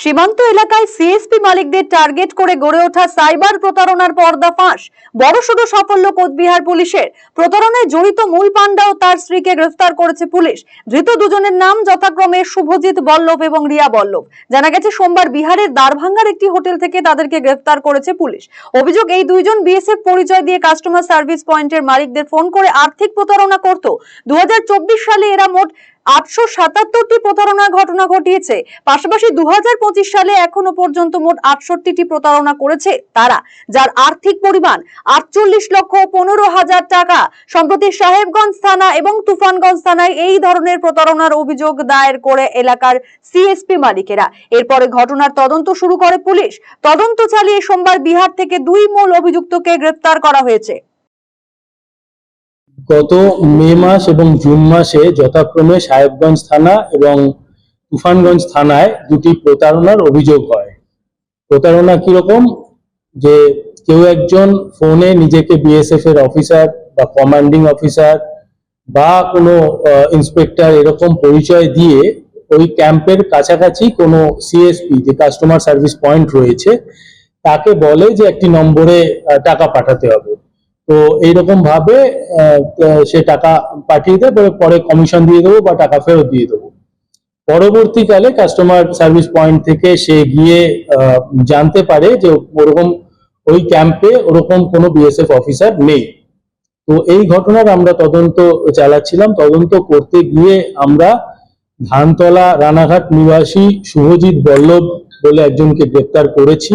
সীমান্ত এলাকায় সিএসপি মালিকদের টার্গেট করে গড়ে ওঠা সাইবার প্রতারণার পর্দা ফাঁস। বড়সড় সাফল্য কোচবিহার পুলিশের। প্রতারণায় জড়িত মূল পান্ডা ও তার স্ত্রীকে গ্রেফতার করেছে পুলিশ। ধৃত দুজনের নাম যথাক্রমে শুভজিৎ বল্লভ এবং রিয়া বল্লভ। জানা গেছে, সোমবার বিহারের দ্বারভাঙ্গার একটি হোটেল থেকে তাদেরকে গ্রেফতার করেছে পুলিশ। অভিযোগ, এই দুইজন বিএসএফ পরিচয় দিয়ে কাস্টমার সার্ভিস পয়েন্টের মালিকদের ফোন করে আর্থিক প্রতারণা করত। দু হাজার চব্বিশ সালে এরা মোট আটশো সাতাত্তরটি প্রতারণার ঘটনা ঘটিয়েছে। পাশাপাশি দুহাজার পঁচিশ সালে এখনও পর্যন্ত মোট আটষট্টিটি প্রতারণা করেছে তারা, যার আর্থিক পরিমাণ আটচল্লিশ লক্ষ পনেরো হাজার টাকা। সম্প্রতি সাহেবগঞ্জ থানা এবং তুফানগঞ্জ থানায় এই ধরনের প্রতারণার অভিযোগ দায়ের করে এলাকার সিএসপি মালিকেরা। এরপরে ঘটনার তদন্ত শুরু করে পুলিশ। তদন্ত চালিয়ে সোমবার বিহার থেকে দুই মূল অভিযুক্তকে গ্রেফতার করা হয়েছে। গত মে মাস এবং জুন মাসে যথাক্রমে সাহেবগঞ্জ থানা এবং তুফানগঞ্জ থানায় দুটি প্রতারণার অভিযোগ হয়। প্রতারণা কীরকম যে কেউ একজন ফোনে নিজেকে বিএসএফ এর অফিসার বা কমান্ডিং অফিসার বা কোনো ইন্সপেক্টর এরকম পরিচয় দিয়ে ওই ক্যাম্পের কাছাকাছি কোনো সিএসপি যে কাস্টমার সার্ভিস পয়েন্ট রয়েছে, তাকে বলে যে একটি নম্বরে টাকা পাঠাতে হবে। তো এইরকম ভাবে সে টাকা পাঠিয়ে দেয় পরে কমিশন দিয়ে দেবো বা টাকা ফেরত দিয়ে দেবো। পরবর্তীকালে কাস্টমার সার্ভিস পয়েন্ট থেকে সে গিয়ে জানতে পারে যে ওরকম ওই ক্যাম্পে ওরকম কোনো বিএসএফ অফিসার নেই। তো এই ঘটনার আমরা তদন্ত চালাচ্ছিলাম। তদন্ত করতে গিয়ে আমরা ধানতলা রানাঘাট নিবাসী শুভজিৎ বল্লভ বলে একজনকে গ্রেপ্তার করেছি।